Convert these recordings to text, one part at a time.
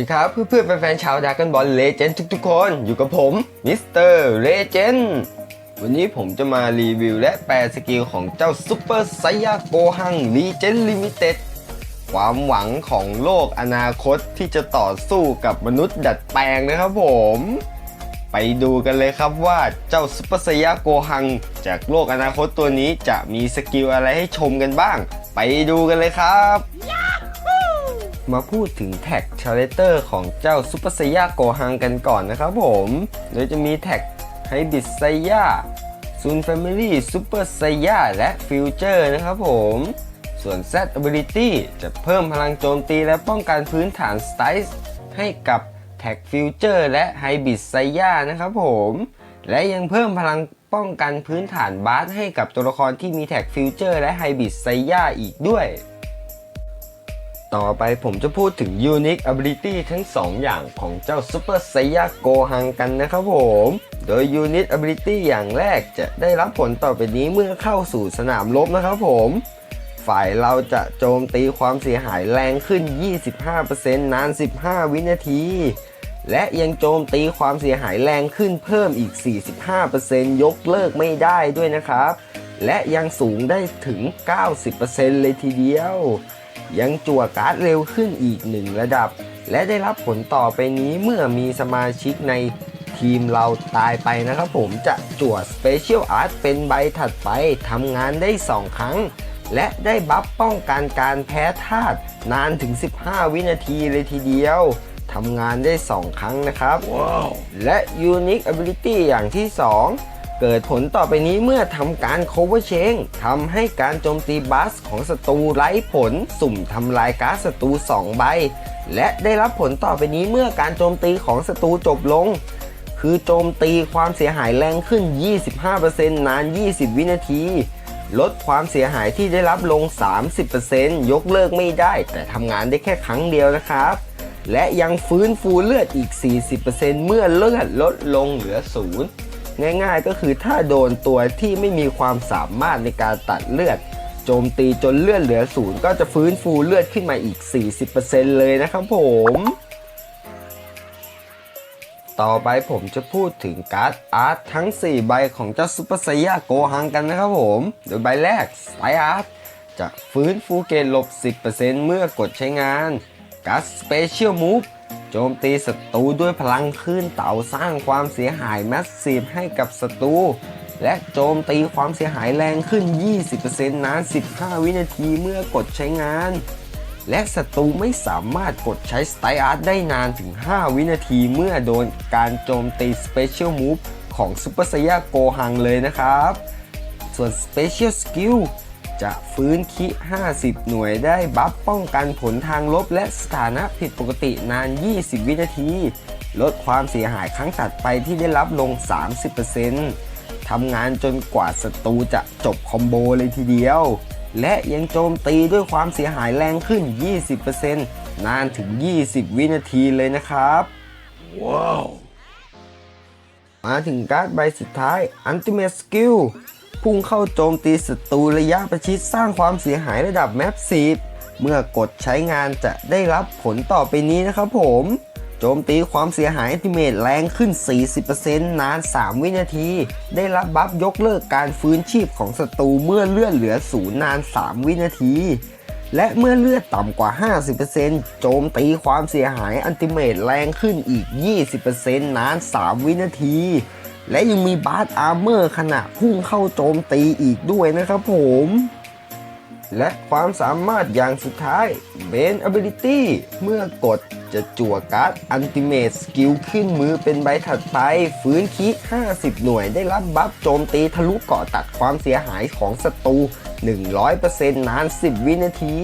ดีครับเพื่อนๆแฟนๆชาวดากันบอลเลเจนด์ทุกๆคนอยู่กับผมมิสเตอร์เลเจนด์วันนี้ผมจะมารีวิวและแปลสกิลของเจ้าซุปเปอร์ไซยาโกฮังลีเจนลิมิเต็ดความหวังของโลกอนาคตที่จะต่อสู้กับมนุษย์ดัดแปลงนะครับผม ไปดูกันเลยครับว่าเจ้าซุปเปอร์ไซยาโกฮัง จากโลกอนาคตตัวนี้จะมีสกิลอะไรให้ชมกันบ้าง ไปดูกันเลยครับ มาพูดถึงแท็กชาร์เตอร์ของเจ้าซุปเปอร์ไซยาโกฮังกันก่อนนะครับผม โดยจะมีแท็กไฮบิดไซยาซูนแฟมิลี่ซูเปอร์ไซยาและฟิวเจอร์นะครับผมส่วน Z Ability จะเพิ่มพลังโจมตีและป้องกันพื้นฐานสไตล์ให้กับแท็กฟิวเจอร์และไฮบิดไซยานะครับผม และยังเพิ่มพลังป้องกันพื้นฐานบาสให้กับตัวละครที่มีแท็กฟิวเจอร์และไฮบิดไซยาอีกด้วย ต่อไปผมจะพูดถึง Unique Ability ทั้ง 2 อย่างของเจ้า Super Saiya Gohan กันนะครับผม โดย Unique Ability อย่างแรกจะได้รับผลต่อไปนี้เมื่อเข้าสู่สนามรบนะครับผม ฝ่ายเราจะโจมตีความเสียหายแรงขึ้น 25%นาน 15 วินาที และยังโจมตีความเสียหายแรงขึ้นเพิ่มอีก 45%ยกเลิกไม่ได้ด้วยนะครับ และยังสูงได้ถึง 90%เลยทีเดียว ยังจั่วการ์ดเร็วขึ้นอีกหนึ่งระดับ และได้รับผลต่อไปนี้เมื่อมีสมาชิกในทีมเราตายไปนะครับผมจะจั่ว Special Art เป็นใบถัดไปทำงานได้ 2 ครั้ง และได้บัฟป้องกันการแพ้ธาตุนานถึง 15 วินาทีเลยทีเดียวทำงานได้ 2 ครั้งนะครับและ Unique Ability อย่างที่ 2 เกิดผลต่อไปนี้เมื่อทำการ cover chain ทำให้การโจมตีบัสของศัตรูไร้ผล สุ่มทำลายการ์ดศัตรู 2 ใบ และได้รับผลต่อไปนี้เมื่อการโจมตีของศัตรูจบลง คือโจมตีความเสียหายแรงขึ้น 25%นาน 20 วินาที ลดความเสียหายที่ได้รับลง 30%ยกเลิกไม่ได้ แต่ทำงานได้แค่ครั้งเดียวนะครับและยังฟื้นฟูเลือดอีก 40%เมื่อเลือดลดลงเหลือศูนย์ ง่ายๆ ก็คือถ้าโดนตัวที่ไม่มีความสามารถในการตัดเลือด โจมตีจนเลือดเหลือศูนย์ก็จะฟื้นฟูเลือดขึ้นมาอีก 40%เลยนะครับผม ต่อไปผมจะพูดถึงการ์ดอาร์ตทั้ง 4 ใบของเจ้าซุปเปอร์ไซยาโกฮังกันนะครับผม โดยใบแรกสไตอาร์ตจะฟื้นฟูเกณฑ์ลบ 10%เมื่อกดใช้งานการ์ดสเปเชียลมูฟ โจมตีศัตรูด้วยพลังคลื่นเต่าสร้างความเสียหายแมสซีฟให้กับศัตรูและโจมตีความเสียหายแรงขึ้น 20%นาน 15 วินาทีเมื่อกดใช้งาน และศัตรูไม่สามารถกดใช้สไตอาร์ตได้นานถึง 5 วินาทีเมื่อโดนการโจมตี Special Move ของซุปเปอร์ไซยาโกฮังเลยนะครับ ส่วน Special Skill จะฟื้นคิ 50 หน่วยได้บัฟป้องกันผลทางลบและสถานะผิดปกตินาน 20 วินาที ลดความเสียหายครั้งถัดไปที่ได้รับลง 30%ทำงานจนกว่าศัตรูจะจบคอมโบเลยทีเดียว และยังโจมตีด้วยความเสียหายแรงขึ้น 20%นานถึง 20 วินาทีเลยนะครับ ว้าว มาถึงการ์ดใบสุดท้าย Ultimate Skill พุ่งเข้าโจมตีศัตรูระยะประชิดสร้างความเสียหายระดับแมปซีฟเมื่อกดใช้งานจะได้รับผลต่อไปนี้นะครับผม โจมตีความเสียหายอัติเมตแรงขึ้น 40%นาน 3 วินาที ได้รับบัฟยกเลิกการฟื้นชีพของศัตรูเมื่อเลือดเหลือศูนย์นาน 3 วินาทีและเมื่อเลือดต่ำกว่า 50%โจมตีความเสียหายอัลติเมตแรงขึ้นอีก 20%นาน 3 วินาที และยังมีบาร์อาร์เมอร์ขณะพุ่งเข้าโจมตีอีกด้วยนะครับผม และความสามารถอย่างสุดท้าย b a n Ability เมื่อกดจะจั่วการ์ด Ultimate Skill ขึ้นมือเป็นใบถัดไป ฟื้นคิ50 หน่วยได้รับบัฟโจมตีทะลุเกาะตัดความเสียหายของศัตรู 100%นาน 10 วินาที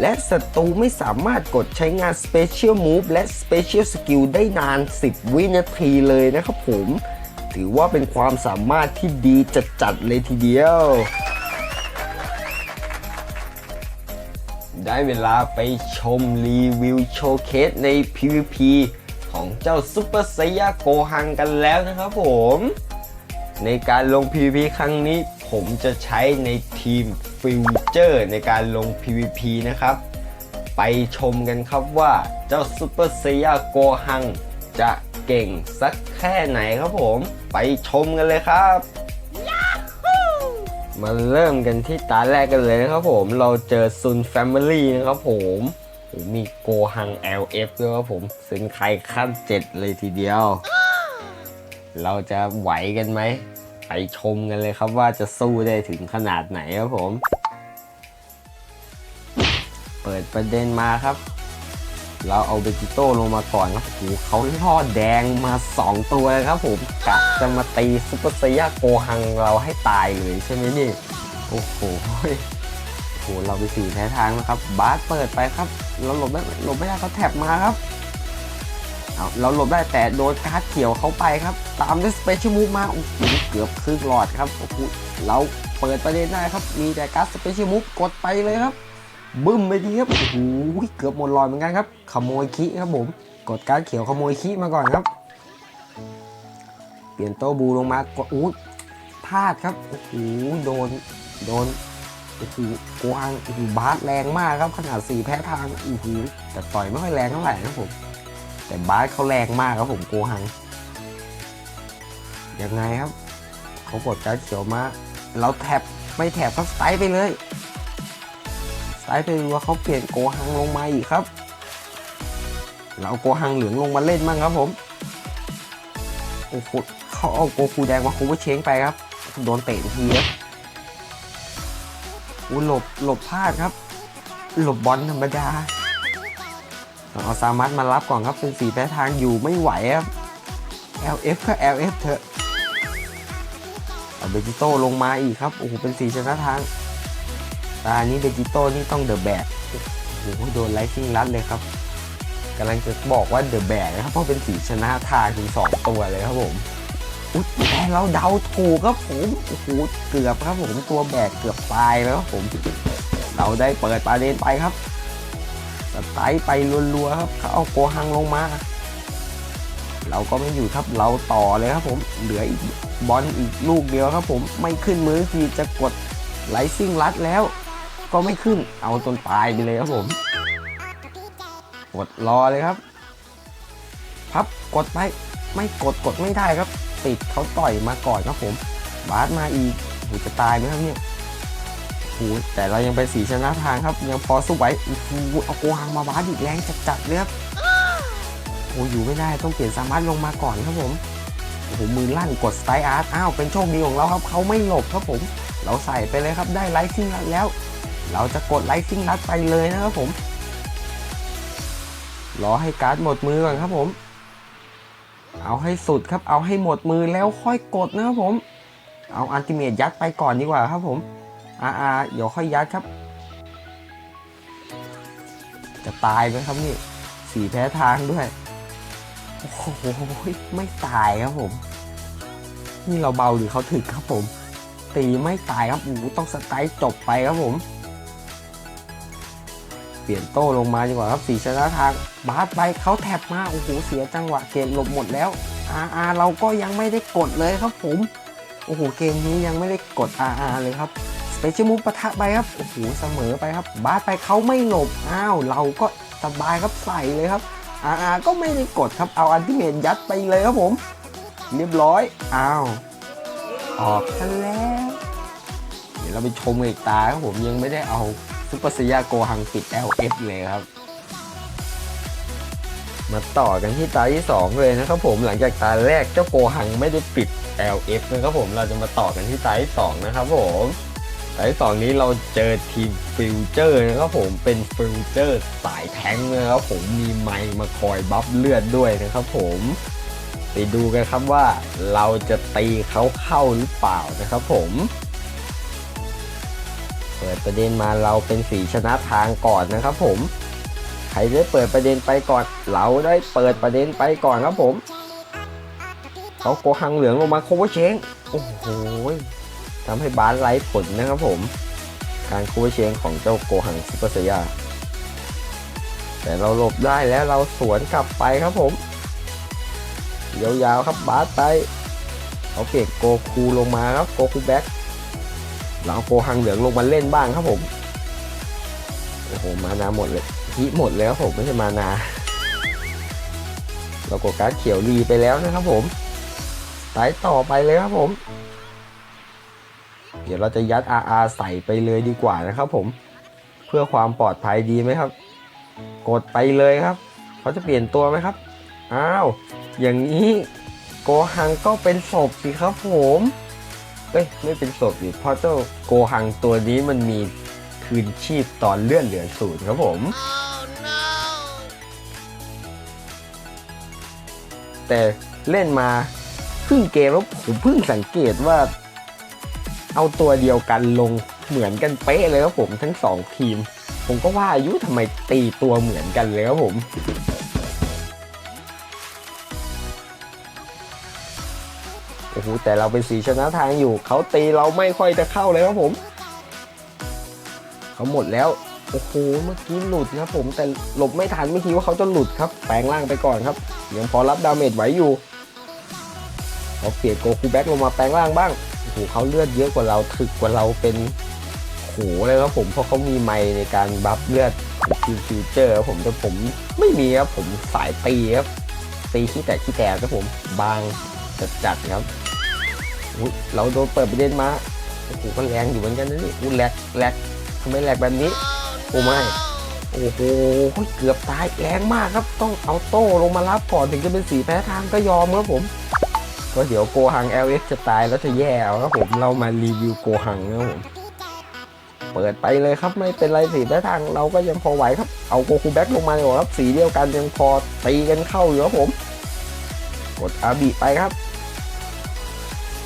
และศัตรูไม่สามารถกดใช้งาน Special Move และ Special Skill ได้นาน 10 วินาทีเลยนะครับผม ถือว่าเป็นความสามารถที่ดีจัดๆเลยทีเดียว ได้เวลาไปชมรีวิวโชว์เคสใน PVP ของเจ้าซุปเปอร์ไซยาโกฮังกันแล้วนะครับผม ในการลง PVP ครั้งนี้ผมจะใช้ในทีมฟิวเจอร์ในการลง PVP นะครับ ไปชมกันครับว่าเจ้าซูเปอร์เซียโกฮังจะ เก่งสักแค่ไหนครับผม ไปชมกันเลยครับ มาเริ่มกันที่ตาแรกกันเลยนะครับผม เราเจอซุนแฟมิลี่นะครับผมโอ้มีโกฮัง LF ด้วยครับผมซึ่งใครขั้นเจ็ดเลยทีเดียว เราจะไหวกันไหม ไปชมกันเลยครับว่าจะสู้ได้ถึงขนาดไหนครับผม เปิดประเด็นมาครับ เราเอาเบจิโต้ลงมาก่อนครับโอ้โหเขาทอดแดงมา 2 ตัวเลยครับผมกะจะมาตีซุปเปอร์ไซยาโกฮังเราให้ตายเลยใช่ไหมนี่ โอ้โหโอ้โหเราไปสี่แพ้ทางนะครับ บาสเปิดไปครับ เราหลบไม่หลบไม่ได้เขาแท็บมาครับเอาเราหลบได้แต่โดนการ์ดเขียวเขาไปครับ ตามด้วยสเปเชียลมูฟมาโอ้โหเกือบครึ่งหลอดครับโอ้โหเราเปิดประเด็นได้ครับ มีแต่การ์ดสเปเชียลมูฟกดไปเลยครับ บึ้มไปดีครับ โอ้โห เกือบหมดลอยเหมือนกันครับ ขโมยคิครับผม กดการดเขียวขโมยคิมาก่อนครับ เปลี่ยนโต้บูลงมากดอู้พลาดครับ โอ้โห โดน โดน โอ้โหกวางโอ้โหบาสแรงมากครับขนาดสี่แพ้ทาง โอ้โห แต่ต่อยไม่ค่อยแรงเท่าไหร่นะครับผม แต่บาสเขาแรงมากครับผมโกหัง ยังไงครับ เขากดการดเขียวมา เราแท็บไม่แท็บเขาสไตล์ไปเลย สายไปดูว่าเขาเปลี่ยนโกหังลงมาอีกครับ เราโกหังเหลืองลงมาเล่นบ้างครับผมโอ้โหเขาเอาโกฟูแดงมาคูเวอร์เชงไปครับ โดนเตะทีครับอู้หลบหลบพลาดครับ หลบบอลธรรมดาองเอาซามัสมารับก่อนครับเป็นสีแพ้ทางอยู่ไม่ไหวครับ LF ก็ LF เถอะเอาเบจิโต้ลงมาอีกครับ โอ้โห เป็นสีชนะทาง ตานี้เบจิโต้นี่ต้องเดอะแบกโอ้โหโดนไลซิ่งรัดเลยครับกำลังจะบอกว่าเดอะแบกนะครับเพราะเป็นสีชนะทางถึงสองตัวเลยครับผมอุ๊ยแต่เราเดาถูกครับผมโอ้โหเกือบครับผมตัวแบกเกือบตายแล้วครับผม เราได้เปิดประเด็นไปครับสไตล์ไปรัวๆครับเขาเอาโกหังลงมา เราก็ไม่อยู่ครับเราต่อเลยครับผมเหลืออีกบอลอีกลูกเดียวครับผมไม่ขึ้นมือทีจะกดไลซิ่งรัดแล้ว ก็ไม่ขึ้น เอาจนตายไปเลยครับผมกดรอเลยครับ พับกดไปไม่กดกดไม่ได้ครับ ติดเขาต่อยมาก่อนครับผม บาสมาอีกโหจะตายไหมครับเนี่ยโหแต่เรายังเป็นสีชนะทางครับ ยังพอสู้ไหวเอาโกหังมาบาสอีกแรงจัดๆเลยครับโอ้อยู่ไม่ได้ต้องเปลี่ยนสามารถลงมาก่อนครับผมโอ้โหมือลั่นกดสไตล์อาร์ตอ้าวเป็นโชคดีของเราครับเขาไม่หลบครับผม เราใส่ไปเลยครับได้ไลท์ซิ่งแล้ว เราจะกดไลท์ซิ่งรัดไปเลยนะครับผม รอให้การ์ดหมดมือก่อนครับผม เอาให้สุดครับเอาให้หมดมือแล้วค่อยกดนะครับผม เอาอันติเมตยัดไปก่อนดีกว่าครับผมอ่าอาเดี๋ยวค่อยยัดครับ จะตายไหมครับนี่สีแพ้ทางด้วย โอ้โหไม่ตายครับผม นี่เราเบาหรือเขาถึกครับผม ตีไม่ตายครับโอ้โหต้องสไตล์จบไปครับผม ปลี่ยนโต้ลงมาดีกว่าครับสีชนะทางบาสไปเขาแท็บมาโอ้โหเสียจังหวะเกมหลบหมดแล้วอาอาเราก็ยังไม่ได้กดเลยครับผมโอ้โหเกมนี้ยังไม่ได้กดอาอาเลยครับสเปเชียลมูฟปะทะไปครับโอ้โหเสมอไปครับ บาสไปเขาไม่หลบอ้าวเราก็สบายครับใส่เลยครับอาอาก็ไม่ได้กดครับเอาอันติเมตยัดไปเลยครับผม เรียบร้อยอ้าวออกกันแล้ว เดี๋ยวเราไปชมอีกตาครับผมยังไม่ได้เอา ซุปเปอร์ซียาโกฮังปิด LF เลยครับ มาต่อกันที่ตาที่ 2 เลยนะครับผมหลังจากตาแรกเจ้าโกฮังไม่ได้ปิด LF นะครับผมเราจะมาต่อกันที่ตาที่ 2 นะครับผมตาที่ 2 นี้เราเจอทีมฟิวเจอร์นะครับผมเป็นฟิวเจอร์สายแทงนะครับผมมีไมค์มาคอยบัฟเลือดด้วยนะครับผมไปดูกันครับว่าเราจะตีเขาเข้าหรือเปล่านะครับผม เปิดประเด็นมาเราเป็นสีชนะทางก่อนนะครับผม ใครได้เปิดประเด็นไปก่อน เราได้เปิดประเด็นไปก่อนครับผมเขาโกหังเหลืองลงมาโคเวเชงโอ้โหทำให้บาสไร้ผลนะครับผม การโคเวเชงของเจ้าโกหังซุปเปอร์เซียแต่เราหลบได้แล้วเราสวนกลับไปครับผม ยาวๆครับบาสไปเขาเปลี่ยนโกคูลงมาครับโกคูแบ็ก เราเอาโกหังเหลืองลงมาเล่นบ้างครับผม โอ้โห มานาหมดเลยหคิหมดเลยครับผมไม่ใช่มานา เรากดการ์ดเขียวรีไปแล้วนะครับผมไต่ต่อไปเลยครับผม เดี๋ยวเราจะยัด RR ใส่ไปเลยดีกว่านะครับผม เพื่อความปลอดภัยดีไหมครับ กดไปเลยครับ เขาจะเปลี่ยนตัวไหมครับ อ้าว อย่างนี้โกหังก็เป็นศพสิครับผม เอ้ยไม่เป็นศพดิเพราะเจ้าโกหังตัวนี้มันมีคืนชีพตอนเลื่อนเหลือศูนย์ครับผม แต่เล่นมาครึ่งเกมแล้วผมเพิ่งสังเกตว่า เอาตัวเดียวกันลงเหมือนกันเป๊ะเลยครับผมทั้งสองทีม ผมก็ว่าอายุทำไมตีตัวเหมือนกันเลยครับผม อ้โหแต่เราเป็นสีชนะทางอยู่ เขาตีเราไม่ค่อยจะเข้าเลยครับผม เขาหมดแล้วโอ้โหเมื่อกี้หลุดนะผมแต่หลบไม่ทันไม่คิดว่าเขาจะหลุดครับแปลงร่างไปก่อนครับยังพอรับดาเมจไหวอยู่เขาเปลี่ยนโกคูแบ็กลงมาแปลงร่างบ้างโอ้โหเขาเลือดเยอะกว่าเราถึกกว่าเราเป็นโหเลยครับผมเพราะเขามีไมค์ในการบัฟเลือดทีมฟิวเจอร์ครับผมแต่ผมไม่มีครับผมสายตีครับตีขี้แต่ขี้แต่ครับผมบางจัดๆครับ เราโดนเปิดประเด็นมาโอ้โหก็แรงอยู่เหมือนกันนะนี่อู้แหลกแหลกทำไมแหลกแบบนี้โอ้ไม่โอ้โหเกือบตายแรงมากครับ ต้องเอาโต้ลงมารับก่อนถึงจะเป็นสีแพ้ทางก็ยอมครับผมเพราะเดี๋ยวโกหัง LX จะตายแล้วจะแย่เอาครับผมเรามารีวิวโกหังนะผมเปิดไปเลยครับไม่เป็นไรสีแพ้ทางเราก็ยังพอไหวครับเอาโกคูแบ็กลงมาเลยครับสีเดียวกันยังพอตีกันเข้าอยู่ครับผม กดอาบีไปครับ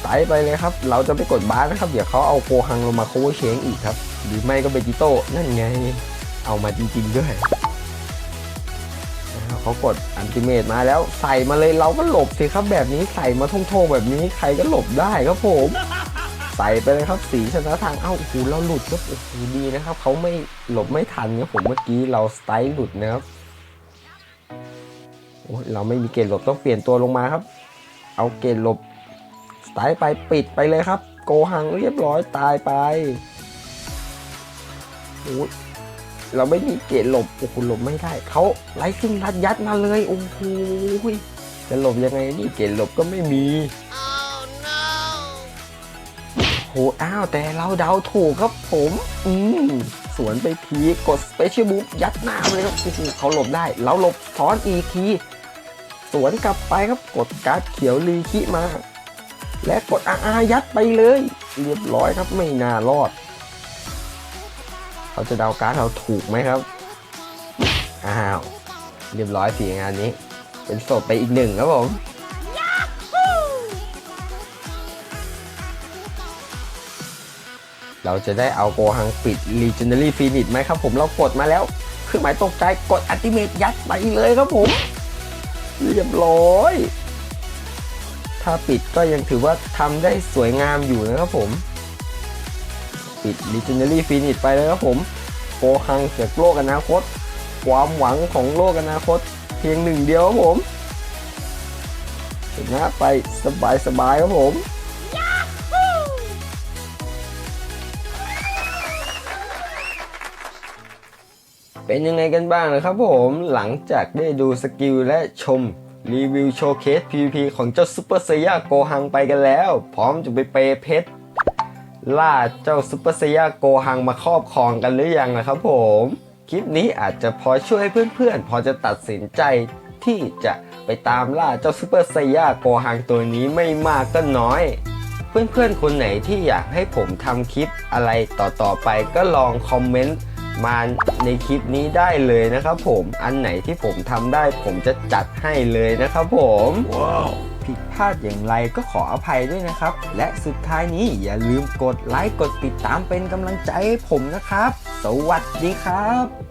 ไต่ไปเลยครับ เราจะไม่กดบาร์นะครับ เดี๋ยวเขาเอาโกหังลงมาโคเวอร์เชงอีกครับ หรือไม่ก็เบจิโต้นั่นไง เอามาจริงๆด้วยเขากดอันติเมตมาแล้วใส่มาเลยเราก็หลบสิครับแบบนี้ใส่มาทงๆแบบนี้ใครก็หลบได้ครับผม ใส่ไปเลยครับสีชนะทางเอ้าโอ้โหเราหลุดครับโอ้โหดีนะครับเขาไม่หลบไม่ทันครับผมเมื่อกี้เราสไตล์หลุดนะครับโอ้เราไม่มีเกณฑ์หลบต้องเปลี่ยนตัวลงมาครับ เอาเกณฑ์หลบ ตล์ไปปิดไปเลยครับ โกหังเรียบร้อยตายไปโอ้เราไม่มีเกณฑ์หลบโอ้โหหลบไม่ได้เขาไล่ซิ่งรัดยัดมาเลยโอ้โหจะหลบยังไงนี่เกณฑ์หลบก็ไม่มีโหอ้าว แต่เราเดาถูกครับผม อืม สวนไปทีกด Special Move ยัดหน้าเลยครับโอ้โหเขาหลบได้ เราหลบซ้อนอีกที สวนกลับไปครับกดการ์ดเขียวรีคิมา และกดอาอายัดไปเลย เรียบร้อยครับไม่น่ารอด เขาจะเดาการ์ดเราถูกไหมครับ อ้าว เรียบร้อยสีงานนี้ เป็นศพไปอีกหนึ่งครับผมเราจะได้เอาโกหังปิด Legendary Phoenix ไหมครับผมเรากดมาแล้ว เครื่องหมายตกใจกดอัติเมตยัดไปเลยครับผม เรียบร้อย ถ้าปิดก็ยังถือว่าทำได้สวยงามอยู่นะครับผม ปิด Legendary Phoenix ไปเลยครับผมโกหังเกิดโลกอนาคต ความหวังของโลกอนาคต เพียงหนึ่งเดียวครับผมชนะไปสบายๆครับผม เป็นยังไงกันบ้างนะครับผมหลังจากได้ดูสกิลและชม รีวิวโชว์เคส PVP ของเจ้าซูเปอร์เซียโกหังไปกันแล้ว พร้อมจะไปเปย์เพชรล่าเจ้าซูเปอร์เซียโกหังมาครอบครองกันหรือยังนะครับผม คลิปนี้อาจจะพอช่วยให้เพื่อนๆ พอจะตัดสินใจที่จะไปตามล่าเจ้าซูเปอร์ไซยาโกหังตัวนี้ไม่มากก็น้อย เพื่อนๆ คนไหนที่อยากให้ผมทำคลิปอะไรต่อๆไปก็ลองคอมเมนต์ มาในคลิปนี้ได้เลยนะครับผมอันไหนที่ผมทำได้ผมจะจัดให้เลยนะครับผมผิดพลาดอย่างไรก็ขออภัยด้วยนะครับ และสุดท้ายนี้อย่าลืมกดไลค์กดติดตามเป็นกำลังใจให้ผมนะครับ สวัสดีครับ